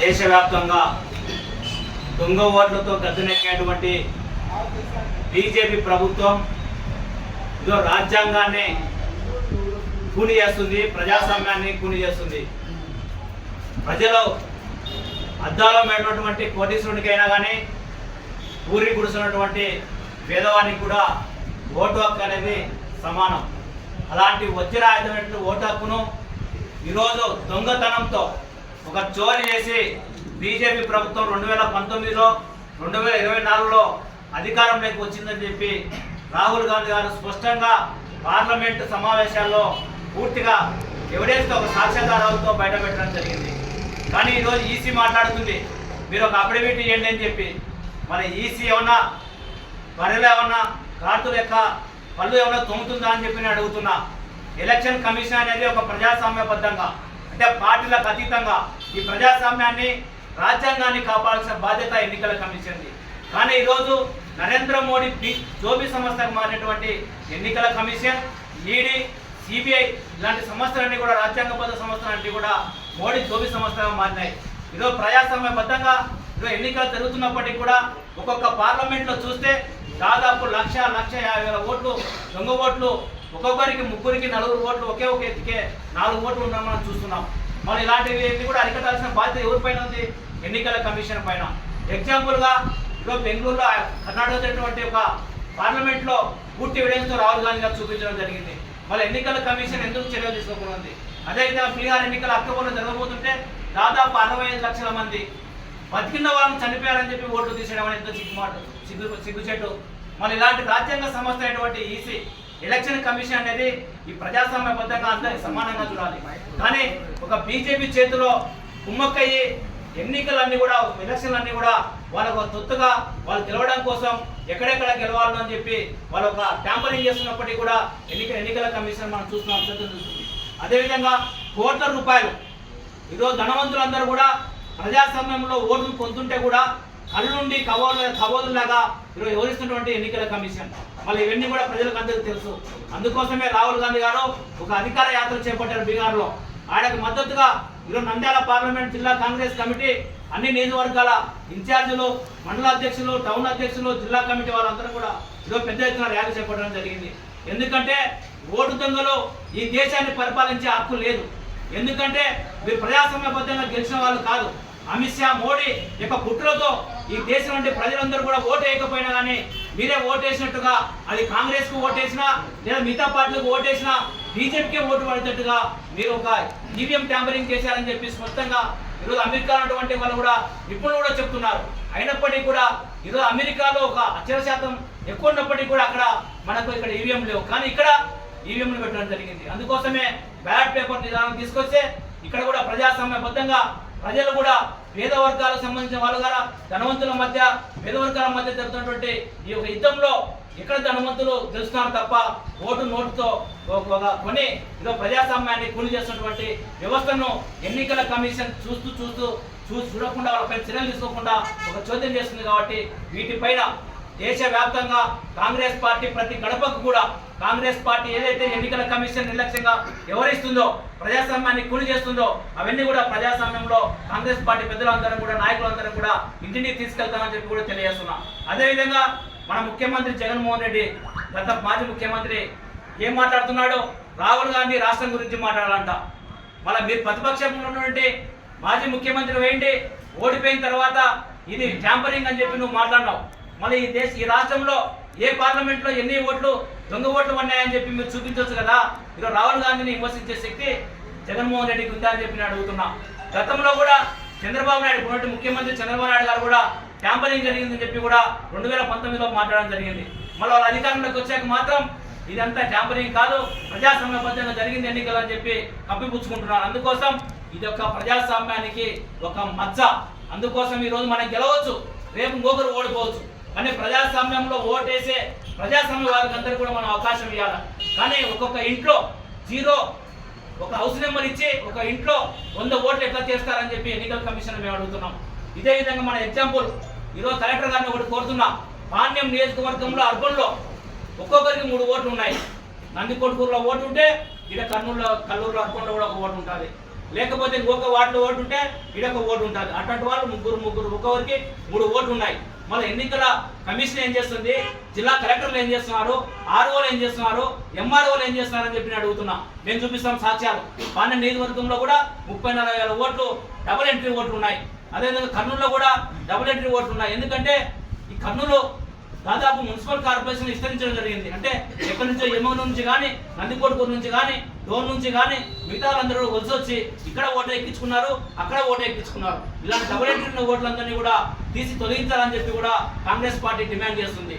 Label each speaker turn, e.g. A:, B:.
A: దేశవ్యాప్తంగా దొంగ ఓట్లతో గద్దెనెక్కినటువంటి బీజేపీ ప్రభుత్వం ఇదో రాజ్యాంగాన్ని కూని చేస్తుంది ప్రజాస్వామ్యాన్ని కూని చేస్తుంది. ప్రజలు అద్దాలో మేడినటువంటి కోటీశ్వరునికైనా కానీ ఊరి గుడిసినటువంటి పేదవానికి కూడా ఓటు హక్కు అనేది సమానం. అలాంటి వజ్ర ఓటు హక్కును ఈరోజు దొంగతనంతో ఒక చోరీ చేసి బీజేపీ ప్రభుత్వం రెండు వేల పంతొమ్మిదిలో రెండు వేల ఇరవై నాలుగులో అధికారంలోకి వచ్చిందని చెప్పి రాహుల్ గాంధీ గారు స్పష్టంగా పార్లమెంట్ సమావేశాల్లో పూర్తిగా ఎవిడెన్స్తో ఒక సాక్ష్యాధారాలతో బయటపెట్టడం జరిగింది. కానీ ఈరోజు ఈసీ మాట్లాడుతుంది. మీరు ఒక అఫిడవిట్ ఇవ్వండి అని చెప్పి. మరి ఈసీ ఏమన్నా బర్రెలు ఏమన్నా కార్తుల యొక్క పళ్ళు ఏమన్నా తొమ్ముతుందా అని చెప్పి నేను అడుగుతున్నా. ఎలక్షన్ కమిషన్ అనేది ఒక ప్రజాస్వామ్యబద్ధంగా అంటే పార్టీలకు అతీతంగా ఈ ప్రజాస్వామ్యాన్ని రాజ్యాంగాన్ని కాపాడాల్సిన బాధ్యత ఎన్నికల కమిషన్ది. కానీ ఈరోజు నరేంద్ర మోడీ పి జోబీ సంస్థకు మారినటువంటి ఎన్నికల కమిషన్ ఈడీ సిబిఐ ఇలాంటి సంస్థలన్నీ కూడా రాజ్యాంగబద్ధ సంస్థలన్నీ కూడా మోడీ జోబీ సంస్థగా మారినాయి. ఈరోజు ప్రజాస్వామ్యబద్ధంగా ఈరోజు ఎన్నికలు జరుగుతున్నప్పటికీ కూడా ఒక్కొక్క పార్లమెంట్లో చూస్తే దాదాపు లక్ష లక్ష యాభై వేల ఓట్లు దొంగ ఓట్లు ఒక్కొక్కరికి ముగ్గురికి నలుగురు ఓట్లు ఒకే ఒక ఎత్తికే నాలుగు ఓట్లు ఉన్నాం మనం చూస్తున్నాం. మనం ఇలాంటివి ఎన్ని కూడా అరికట్టాల్సిన బాధ్యత ఎవరిపైన ఉంది? ఎన్నికల కమిషన్ పైన. ఎగ్జాంపుల్గా ఇప్పుడు బెంగళూరులో కర్ణాటక జరిగినటువంటి ఒక పార్లమెంట్లో పూర్తి ఎవిడెన్స్తో రాహుల్ గాంధీ గారు చూపించడం జరిగింది. మళ్ళీ ఎన్నికల కమిషన్ ఎందుకు చర్యలు తీసుకోకుండా అదేవిధంగా బీహార్ ఎన్నికలు అక్టోబర్లో జరగబోతుంటే దాదాపు అరవై ఐదు లక్షల మంది బతికిన వాళ్ళని చనిపోయారని చెప్పి ఓట్లు తీసేయడం అనేది ఎంతో సిగ్గుమాట సిగ్గు సిగ్గుచెట్టు. మళ్ళీ ఇలాంటి రాజ్యాంగ సంస్థ అయినటువంటి ఈసీ ఎలక్షన్ కమిషన్ అనేది ఈ ప్రజాస్వామ్యబద్ధంగా అందరికి సమానంగా చూడాలి. కానీ ఒక బీజేపీ చేతిలో కుమ్మక్కయ్యి ఎన్నికలన్నీ కూడా ఎలక్షన్లన్నీ కూడా వాళ్ళకు తొత్తుగా వాళ్ళు గెలవడం కోసం ఎక్కడెక్కడ గెలవాలని అని చెప్పి వాళ్ళు ఒక ట్యాంపరింగ్ చేస్తున్నప్పటికీ కూడా ఎన్నికల ఎన్నికల కమిషన్ మనం చూస్తున్నాం అత్యంతం చూస్తుంది అదేవిధంగా కోట్ల రూపాయలు ఈరోజు ధనవంతులందరూ కూడా ప్రజాస్వామ్యంలో ఓట్లు పొందుతుంటే కూడా కళ్ళుండి కవోలు కవోలులాగా ఈరోజు వివరిస్తున్నటువంటి ఎన్నికల కమిషన్. మళ్ళీ ఇవన్నీ కూడా ప్రజలకు అందరికీ తెలుసు. అందుకోసమే రాహుల్ గాంధీ గారు ఒక అధికార యాత్ర చేపట్టారు బీహార్లో. ఆయనకు మద్దతుగా ఈరోజు నంద్యాల పార్లమెంట్ జిల్లా కాంగ్రెస్ కమిటీ అన్ని నియోజకవర్గాల ఇన్ఛార్జీలు మండల అధ్యక్షులు టౌన్ అధ్యక్షులు జిల్లా కమిటీ వాళ్ళందరూ కూడా ఈరోజు పెద్ద ఎత్తున ర్యాలీ చేపట్టడం జరిగింది. ఎందుకంటే ఓటు దొంగలు ఈ దేశాన్ని పరిపాలించే హక్కు లేదు. ఎందుకంటే మీరు ప్రజాస్వామ్యబద్ధంగా గెలిచిన వాళ్ళు కాదు. అమిత్ షా మోడీ యొక్క కుట్రతో ఈ దేశం అంటే ప్రజలందరూ కూడా ఓటు వేయకపోయినా కానీ మీరే ఓటేసినట్టుగా అది కాంగ్రెస్కు ఓటేసినా లేదా మిగతా పార్టీలకు ఓటేసినా బీజేపీకే ఓటు పడేటట్టుగా మీరు ఒక ఈవీఎం ట్యాంపరింగ్ చేశారని చెప్పి స్పష్టంగా ఈరోజు అమెరికా అటువంటి వాళ్ళు కూడా నిపుణులు కూడా చెప్తున్నారు. అయినప్పటికీ కూడా ఈరోజు అమెరికాలో ఒక అక్షర శాతం ఎక్కువ ఉన్నప్పటికీ కూడా అక్కడ మనకు ఇక్కడ ఈవీఎం లేవు. కానీ ఇక్కడ ఈవీఎంలు పెట్టడం జరిగింది. అందుకోసమే బ్యాలెట్ పేపర్ విధానం తీసుకొస్తే ఇక్కడ కూడా ప్రజాస్వామ్యబద్ధంగా ప్రజలు కూడా పేద వర్గాలకు సంబంధించిన వాళ్ళు కూడా ధనవంతుల మధ్య పేద వర్గాల మధ్య జరుగుతున్నటువంటి ఈ యొక్క యుద్ధంలో ఎక్కడ ధనవంతులు గెలుస్తున్నారు తప్ప ఓటు నోటుతో కొని ఇదో ప్రజాస్వామ్యాన్ని కూలి చేస్తున్నటువంటి వ్యవస్థను ఎన్నికల కమిషన్ చూస్తూ చూస్తూ చూసి చూడకుండా వాళ్ళపై చర్యలు తీసుకోకుండా ఒక చోద్యం చేస్తుంది కాబట్టి వీటిపైన దేశవ్యాప్తంగా కాంగ్రెస్ పార్టీ ప్రతి గడపకు కూడా కాంగ్రెస్ పార్టీ ఏదైతే ఎన్నికల కమిషన్ నిర్లక్ష్యంగా వ్యవహరిస్తుందో ప్రజాస్వామ్యాన్ని కూలి చేస్తుందో అవన్నీ కూడా ప్రజాస్వామ్యంలో కాంగ్రెస్ పార్టీ పెద్దలందరం కూడా నాయకులందరం కూడా ఇంటిని తీసుకెళ్తామని చెప్పి కూడా తెలియజేస్తున్నాం. అదేవిధంగా మన ముఖ్యమంత్రి జగన్మోహన్ రెడ్డి గత మాజీ ముఖ్యమంత్రి ఏం మాట్లాడుతున్నాడో? రాహుల్ గాంధీ రాష్ట్రం గురించి మాట్లాడాలంట. మళ్ళీ మీరు ప్రతిపక్షంలో ఉన్నటువంటి మాజీ ముఖ్యమంత్రి వేయండి ఓడిపోయిన తర్వాత ఇది ట్యాంపరింగ్ అని చెప్పి నువ్వు మాట్లాడినావు. మళ్ళీ ఈ దేశ ఈ రాష్ట్రంలో ఏ పార్లమెంట్లో ఎన్ని ఓట్లు దొంగ ఓట్లు ఉన్నాయని చెప్పి మీరు చూపించవచ్చు కదా? ఈరోజు రాహుల్ గాంధీని విమర్శించే శక్తి జగన్మోహన్ రెడ్డికి ఉందా అని చెప్పి నేను అడుగుతున్నా. గతంలో కూడా చంద్రబాబు నాయుడు ఉన్నట్టు ముఖ్యమంత్రి చంద్రబాబు నాయుడు గారు కూడా ట్యాంపరింగ్ జరిగిందని చెప్పి కూడా రెండు వేల పంతొమ్మిదిలో మాట్లాడడం జరిగింది. మళ్ళీ వాళ్ళ అధికారంలోకి వచ్చాక మాత్రం ఇదంతా ట్యాంపరింగ్ కాదు ప్రజాస్వామ్యబద్ధంగా జరిగింది ఎన్నికలు అని చెప్పి కప్పిపుచ్చుకుంటున్నారు అందుకోసం ఇది ఒక ప్రజాస్వామ్యానికి ఒక మచ్చ. అందుకోసం ఈ రోజు మనం గెలవచ్చు రేపు ఇంకొకరు ఓడిపోవచ్చు. కానీ ప్రజాస్వామ్యంలో ఓటేసే ప్రజాస్వామ్య వారికి అందరికీ కూడా మనం అవకాశం ఇవ్వాలి. కానీ ఒక్కొక్క ఇంట్లో జీరో ఒక హౌస్ నెంబర్ ఇచ్చి ఒక ఇంట్లో వంద ఓట్లు ఎట్లా చేస్తారని చెప్పి ఎన్నికల కమిషన్ మేము అడుగుతున్నాం. ఇదే విధంగా మన ఎగ్జాంపుల్ ఈరోజు కలెక్టర్ గారిని ఒకటి కోరుతున్నా. పాణ్యం నియోజకవర్గంలో అర్బన్లో ఒక్కొక్కరికి మూడు ఓట్లు ఉన్నాయి. నందికొట్కూరులో ఓటు ఉంటే ఇక్కడ కర్నూలులో కల్లూరులో అర్బన్లో కూడా ఒక ఓటు ఉంటుంది. లేకపోతే ఇంకొక వార్డులో ఓటు ఉంటే ఒక ఓటు ఉంటుంది. అటువంటి వాళ్ళు ముగ్గురు ముగ్గురు ఒక్కొక్కరికి మూడు ఓట్లు ఉన్నాయి. మన ఎన్నికల కమిషన్ ఏం చేస్తుంది? జిల్లా కలెక్టర్లు ఏం చేస్తున్నారు? ఆర్ఓలు ఏం చేస్తున్నారు? ఎంఆర్ఓలు ఏం చేస్తున్నారు అని చెప్పి అడుగుతున్నా. మేము చూపిస్తాం సాక్ష్యాలు. పాలెం నియోజకవర్గంలో కూడా ముప్పై నలభై వేల ఓట్లు డబుల్ ఎంట్రీ ఓట్లు ఉన్నాయి. అదేవిధంగా కర్నూలులో కూడా డబుల్ ఎంట్రీ ఓట్లు ఉన్నాయి. ఎందుకంటే ఈ కర్నూలు దాదాపు మున్సిపల్ కార్పొరేషన్ విస్తరించడం జరిగింది. అంటే ఎక్కడి నుంచో ఎమ్మల నుంచి కానీ నందికోటకూరు నుంచి కానీ డోన్ నుంచి కానీ మిగతా వాళ్ళందరూ వలస వచ్చి ఇక్కడ ఓటు ఎక్కించుకున్నారు అక్కడ ఓటు ఎక్కించుకున్నారు. ఇలాంటి డబుల్ ఎంట్రీ ఉన్న ఓట్లందరినీ కూడా తీసి తొలగించాలని చెప్పి కూడా కాంగ్రెస్ పార్టీ డిమాండ్ చేస్తుంది.